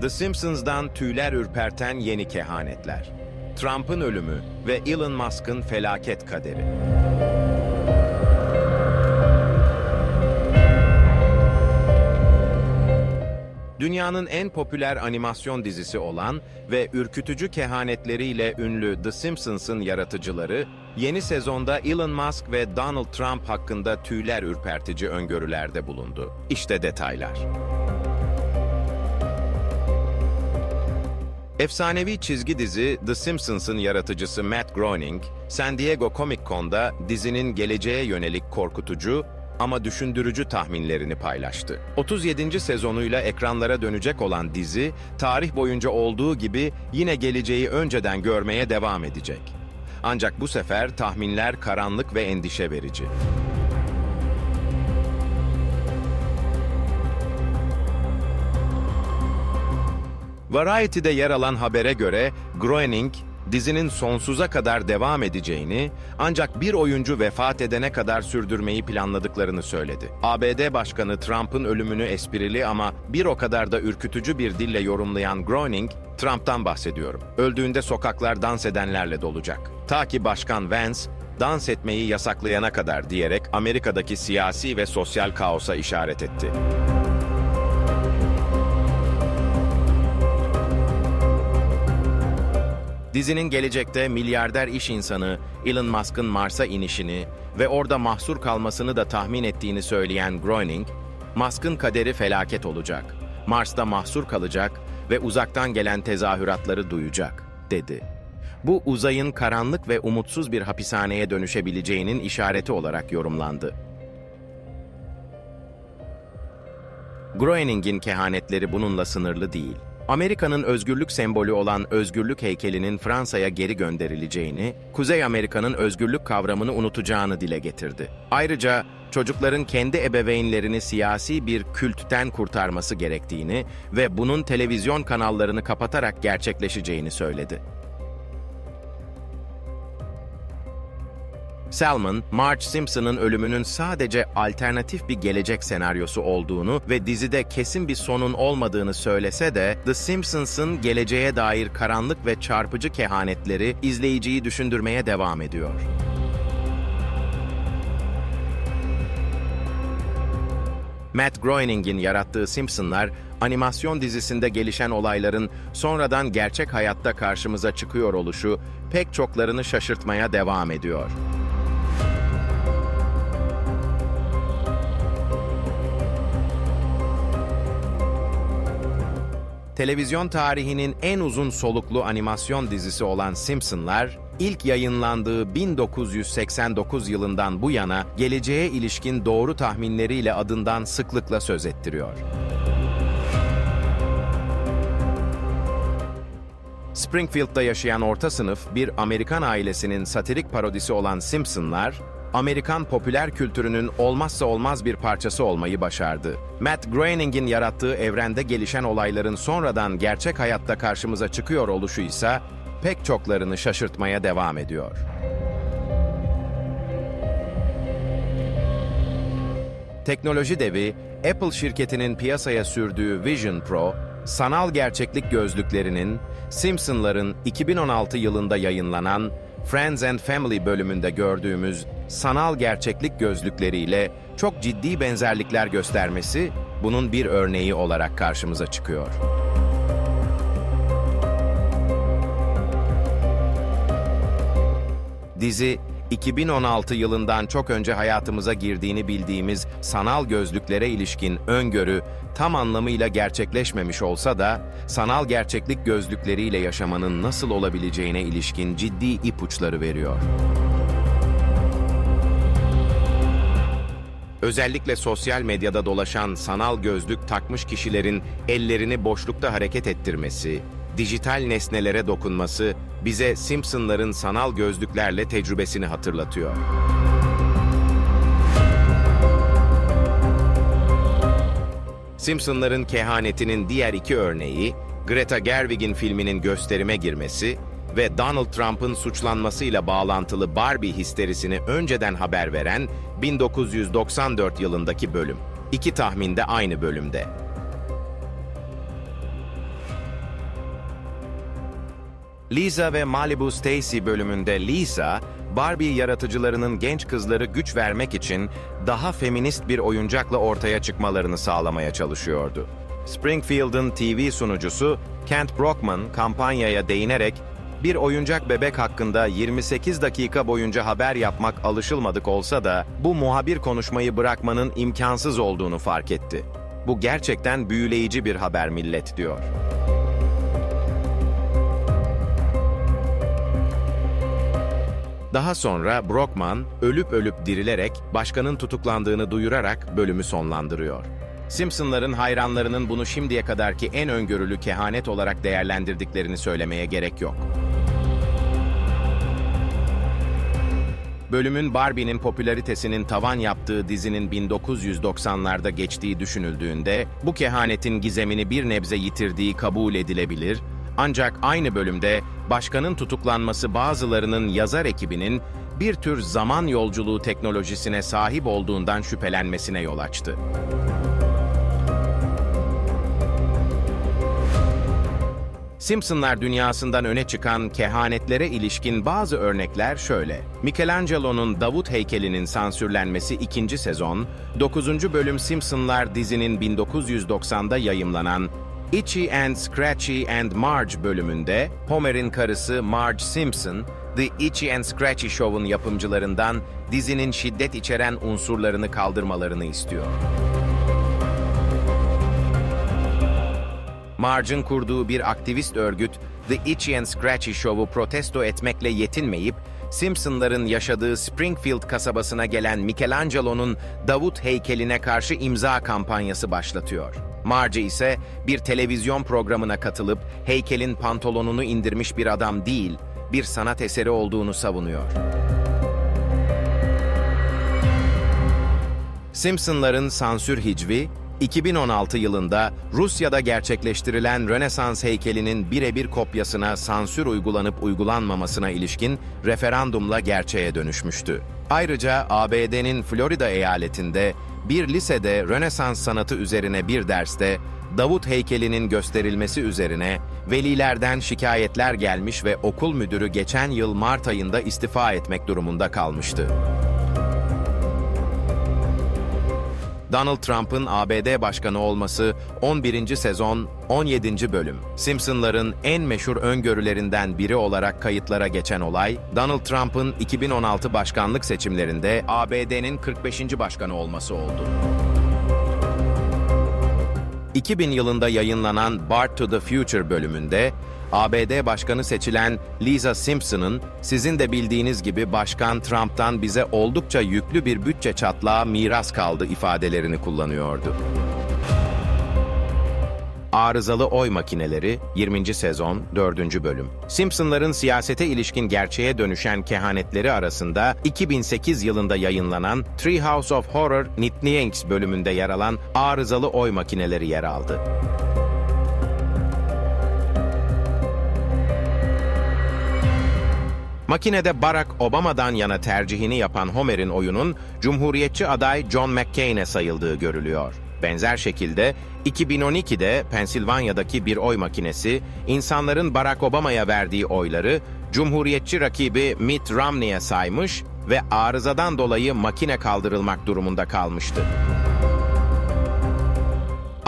The Simpsons'dan tüyler ürperten yeni kehanetler. Trump'ın ölümü ve Elon Musk'ın felaket kaderi. Dünyanın en popüler animasyon dizisi olan ve ürkütücü kehanetleriyle ünlü The Simpsons'ın yaratıcıları, yeni sezonda Elon Musk ve Donald Trump hakkında tüyler ürpertici öngörülerde bulundu. İşte detaylar. Efsanevi çizgi dizi The Simpsons'ın yaratıcısı Matt Groening, San Diego Comic Con'da dizinin geleceğe yönelik korkutucu ama düşündürücü tahminlerini paylaştı. 37. sezonuyla ekranlara dönecek olan dizi, tarih boyunca olduğu gibi yine geleceği önceden görmeye devam edecek. Ancak bu sefer tahminler karanlık ve endişe verici. Variety'de yer alan habere göre Groening, dizinin sonsuza kadar devam edeceğini ancak bir oyuncu vefat edene kadar sürdürmeyi planladıklarını söyledi. ABD Başkanı Trump'ın ölümünü esprili ama bir o kadar da ürkütücü bir dille yorumlayan Groening, Trump'tan bahsediyorum. Öldüğünde sokaklar dans edenlerle dolacak. Ta ki Başkan Vance, dans etmeyi yasaklayana kadar diyerek Amerika'daki siyasi ve sosyal kaosa işaret etti. Dizinin gelecekte milyarder iş insanı Elon Musk'ın Mars'a inişini ve orada mahsur kalmasını da tahmin ettiğini söyleyen Groening, Musk'ın kaderi felaket olacak, Mars'ta mahsur kalacak ve uzaktan gelen tezahüratları duyacak, dedi. Bu uzayın karanlık ve umutsuz bir hapishaneye dönüşebileceğinin işareti olarak yorumlandı. Groening'in kehanetleri bununla sınırlı değil. Amerika'nın özgürlük sembolü olan özgürlük heykelinin Fransa'ya geri gönderileceğini, Kuzey Amerika'nın özgürlük kavramını unutacağını dile getirdi. Ayrıca çocukların kendi ebeveynlerini siyasi bir kültten kurtarması gerektiğini ve bunun televizyon kanallarını kapatarak gerçekleşeceğini söyledi. Salmon, Marge Simpson'ın ölümünün sadece alternatif bir gelecek senaryosu olduğunu ve dizide kesin bir sonun olmadığını söylese de, The Simpsons'ın geleceğe dair karanlık ve çarpıcı kehanetleri izleyiciyi düşündürmeye devam ediyor. Matt Groening'in yarattığı Simpsonlar, animasyon dizisinde gelişen olayların sonradan gerçek hayatta karşımıza çıkıyor oluşu pek çoklarını şaşırtmaya devam ediyor. Televizyon tarihinin en uzun soluklu animasyon dizisi olan Simpsonlar, ilk yayınlandığı 1989 yılından bu yana geleceğe ilişkin doğru tahminleriyle adından sıklıkla söz ettiriyor. Springfield'da yaşayan orta sınıf bir Amerikan ailesinin satirik parodisi olan Simpsonlar, Amerikan popüler kültürünün olmazsa olmaz bir parçası olmayı başardı. Matt Groening'in yarattığı evrende gelişen olayların sonradan gerçek hayatta karşımıza çıkıyor oluşu ise pek çoklarını şaşırtmaya devam ediyor. Teknoloji devi Apple şirketinin piyasaya sürdüğü Vision Pro, sanal gerçeklik gözlüklerinin Simpsonların 2016 yılında yayınlanan Friends and Family bölümünde gördüğümüz sanal gerçeklik gözlükleriyle çok ciddi benzerlikler göstermesi bunun bir örneği olarak karşımıza çıkıyor. Dizi 2016 yılından çok önce hayatımıza girdiğini bildiğimiz sanal gözlüklere ilişkin öngörü tam anlamıyla gerçekleşmemiş olsa da sanal gerçeklik gözlükleriyle yaşamanın nasıl olabileceğine ilişkin ciddi ipuçları veriyor. Özellikle sosyal medyada dolaşan sanal gözlük takmış kişilerin ellerini boşlukta hareket ettirmesi, dijital nesnelere dokunması bize Simpsonların sanal gözlüklerle tecrübesini hatırlatıyor. Simpsonların kehanetinin diğer iki örneği, Greta Gerwig'in filminin gösterime girmesi ve Donald Trump'ın suçlanmasıyla bağlantılı Barbie histerisini önceden haber veren 1994 yılındaki bölüm. İki tahmin de aynı bölümde. Lisa ve Malibu Stacy bölümünde Lisa, Barbie yaratıcılarının genç kızları güç vermek için daha feminist bir oyuncakla ortaya çıkmalarını sağlamaya çalışıyordu. Springfield'ın TV sunucusu Kent Brockman kampanyaya değinerek bir oyuncak bebek hakkında 28 dakika boyunca haber yapmak alışılmadık olsa da bu muhabir konuşmayı bırakmanın imkansız olduğunu fark etti. Bu gerçekten büyüleyici bir haber millet diyor. Daha sonra Brockman ölüp ölüp dirilerek başkanın tutuklandığını duyurarak bölümü sonlandırıyor. Simpsonların hayranlarının bunu şimdiye kadarki en öngörülü kehanet olarak değerlendirdiklerini söylemeye gerek yok. Bölümün Barbie'nin popülaritesinin tavan yaptığı dizinin 1990'larda geçtiği düşünüldüğünde bu kehanetin gizemini bir nebze yitirdiği kabul edilebilir ancak aynı bölümde başkanın tutuklanması bazılarının yazar ekibinin bir tür zaman yolculuğu teknolojisine sahip olduğundan şüphelenmesine yol açtı. Simpsonlar dünyasından öne çıkan kehanetlere ilişkin bazı örnekler şöyle. Michelangelo'nun Davut heykelinin sansürlenmesi ikinci sezon, 9. bölüm Simpsonlar dizinin 1990'da yayımlanan Itchy and Scratchy and Marge bölümünde Homer'in karısı Marge Simpson, The Itchy and Scratchy Show'un yapımcılarından dizinin şiddet içeren unsurlarını kaldırmalarını istiyor. Marge'ın kurduğu bir aktivist örgüt The Itchy and Scratchy Show'u protesto etmekle yetinmeyip, Simpsonların yaşadığı Springfield kasabasına gelen Michelangelo'nun Davut heykeline karşı imza kampanyası başlatıyor. Marge ise bir televizyon programına katılıp heykelin pantolonunu indirmiş bir adam değil, bir sanat eseri olduğunu savunuyor. Simpsonların sansür hicvi, 2016 yılında Rusya'da gerçekleştirilen Rönesans heykelinin birebir kopyasına sansür uygulanıp uygulanmamasına ilişkin referandumla gerçeğe dönüşmüştü. Ayrıca ABD'nin Florida eyaletinde bir lisede Rönesans sanatı üzerine bir derste Davut heykelinin gösterilmesi üzerine velilerden şikayetler gelmiş ve okul müdürü geçen yıl Mart ayında istifa etmek durumunda kalmıştı. Donald Trump'ın ABD başkanı olması 11. sezon 17. bölüm. Simpsonların en meşhur öngörülerinden biri olarak kayıtlara geçen olay, Donald Trump'ın 2016 başkanlık seçimlerinde ABD'nin 45. başkanı olması oldu. 2000 yılında yayınlanan Bart to the Future bölümünde ABD başkanı seçilen Lisa Simpson'ın sizin de bildiğiniz gibi Başkan Trump'tan bize oldukça yüklü bir bütçe çatlağı miras kaldı ifadelerini kullanıyordu. Arızalı Oy Makineleri 20. sezon 4. bölüm. Simpsonların siyasete ilişkin gerçeğe dönüşen kehanetleri arasında 2008 yılında yayınlanan Treehouse of Horror Nitnienks bölümünde yer alan Arızalı Oy Makineleri yer aldı. Makinede Barack Obama'dan yana tercihini yapan Homer'in oyunun Cumhuriyetçi aday John McCain'e sayıldığı görülüyor. Benzer şekilde 2012'de Pensilvanya'daki bir oy makinesi insanların Barack Obama'ya verdiği oyları Cumhuriyetçi rakibi Mitt Romney'e saymış ve arızadan dolayı makine kaldırılmak durumunda kalmıştı.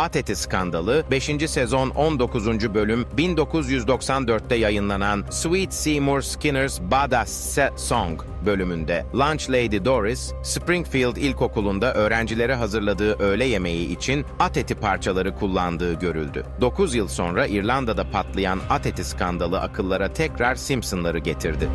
At Eti Skandalı 5. sezon 19. bölüm 1994'te yayınlanan Sweet Seymour Skinner's Badass Song bölümünde Lunch Lady Doris, Springfield İlkokulu'nda öğrencilere hazırladığı öğle yemeği için at eti parçaları kullandığı görüldü. 9 yıl sonra İrlanda'da patlayan at eti skandalı akıllara tekrar Simpsonları getirdi.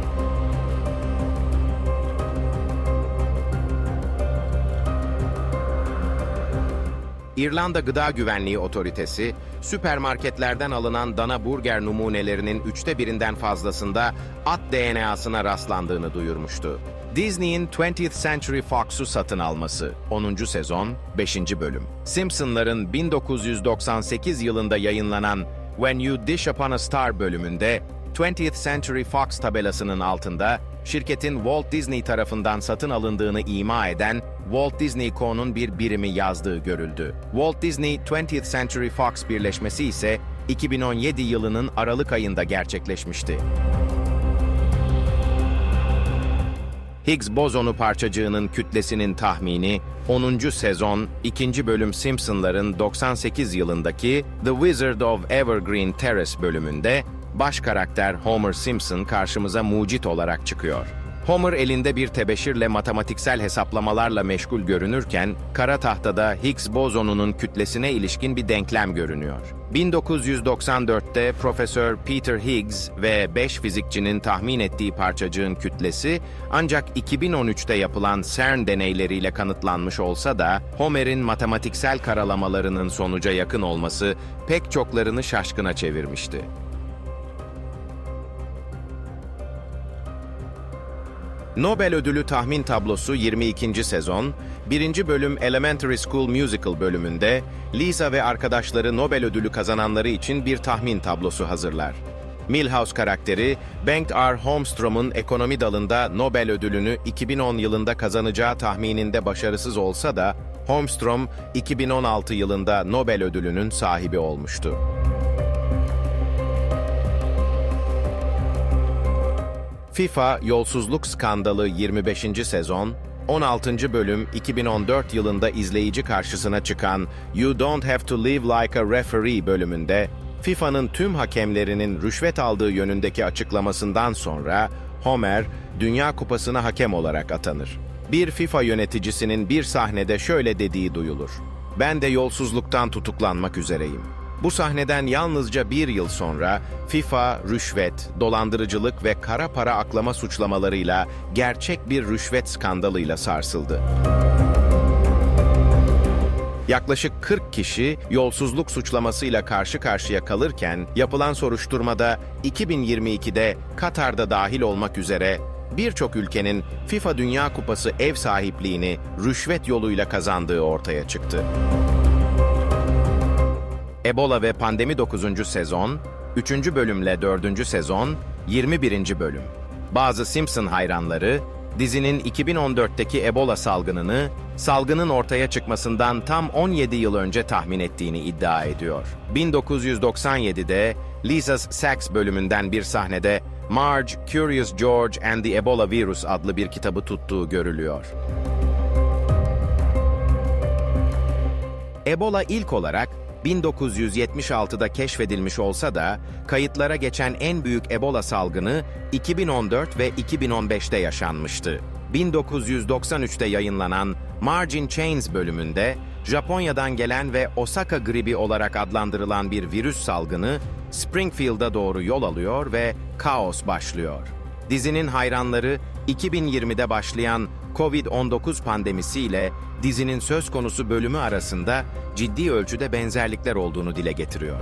İrlanda Gıda Güvenliği Otoritesi, süpermarketlerden alınan dana burger numunelerinin üçte birinden fazlasında at DNA'sına rastlandığını duyurmuştu. Disney'in 20th Century Fox'u satın alması 10. sezon 5. bölüm. Simpsonların 1998 yılında yayınlanan When You Dish Upon a Star bölümünde 20th Century Fox tabelasının altında şirketin Walt Disney tarafından satın alındığını ima eden Walt Disney Co'nun bir birimi yazdığı görüldü. Walt Disney 20th Century Fox birleşmesi ise 2017 yılının Aralık ayında gerçekleşmişti. Higgs bozonu parçacığının kütlesinin tahmini 10. sezon 2. bölüm Simpsonların 98 yılındaki The Wizard of Evergreen Terrace bölümünde baş karakter Homer Simpson karşımıza mucit olarak çıkıyor. Homer elinde bir tebeşirle matematiksel hesaplamalarla meşgul görünürken, kara tahtada Higgs bozonunun kütlesine ilişkin bir denklem görünüyor. 1994'te Profesör Peter Higgs ve 5 fizikçinin tahmin ettiği parçacığın kütlesi ancak 2013'te yapılan CERN deneyleriyle kanıtlanmış olsa da Homer'in matematiksel karalamalarının sonuca yakın olması pek çoklarını şaşkına çevirmişti. Nobel Ödülü tahmin tablosu 22. sezon, 1. bölüm Elementary School Musical bölümünde Lisa ve arkadaşları Nobel Ödülü kazananları için bir tahmin tablosu hazırlar. Milhouse karakteri Bengt R. Holmstrom'un ekonomi dalında Nobel Ödülünü 2010 yılında kazanacağı tahmininde başarısız olsa da Holmstrom 2016 yılında Nobel Ödülünün sahibi olmuştu. FIFA Yolsuzluk Skandalı 25. sezon 16. bölüm 2014 yılında izleyici karşısına çıkan You Don't Have to Live Like a Referee bölümünde FIFA'nın tüm hakemlerinin rüşvet aldığı yönündeki açıklamasından sonra Homer Dünya Kupası'na hakem olarak atanır. Bir FIFA yöneticisinin bir sahnede şöyle dediği duyulur. Ben de yolsuzluktan tutuklanmak üzereyim. Bu sahneden yalnızca bir yıl sonra FIFA rüşvet, dolandırıcılık ve kara para aklama suçlamalarıyla gerçek bir rüşvet skandalıyla sarsıldı. Yaklaşık 40 kişi yolsuzluk suçlamasıyla karşı karşıya kalırken yapılan soruşturmada 2022'de Katar'da dahil olmak üzere birçok ülkenin FIFA Dünya Kupası ev sahipliğini rüşvet yoluyla kazandığı ortaya çıktı. Ebola ve Pandemi 9. sezon, 3. bölümle 4. sezon, 21. bölüm. Bazı Simpson hayranları, dizinin 2014'teki Ebola salgınını, salgının ortaya çıkmasından tam 17 yıl önce tahmin ettiğini iddia ediyor. 1997'de Lisa's Sax bölümünden bir sahnede Marge, Curious George and the Ebola Virus adlı bir kitabı tuttuğu görülüyor. Ebola ilk olarak 1976'da keşfedilmiş olsa da kayıtlara geçen en büyük Ebola salgını 2014 ve 2015'te yaşanmıştı. 1993'te yayınlanan Margin Chains bölümünde Japonya'dan gelen ve Osaka gribi olarak adlandırılan bir virüs salgını Springfield'a doğru yol alıyor ve kaos başlıyor. Dizinin hayranları 2020'de başlayan Covid-19 pandemisiyle dizinin söz konusu bölümü arasında ciddi ölçüde benzerlikler olduğunu dile getiriyor.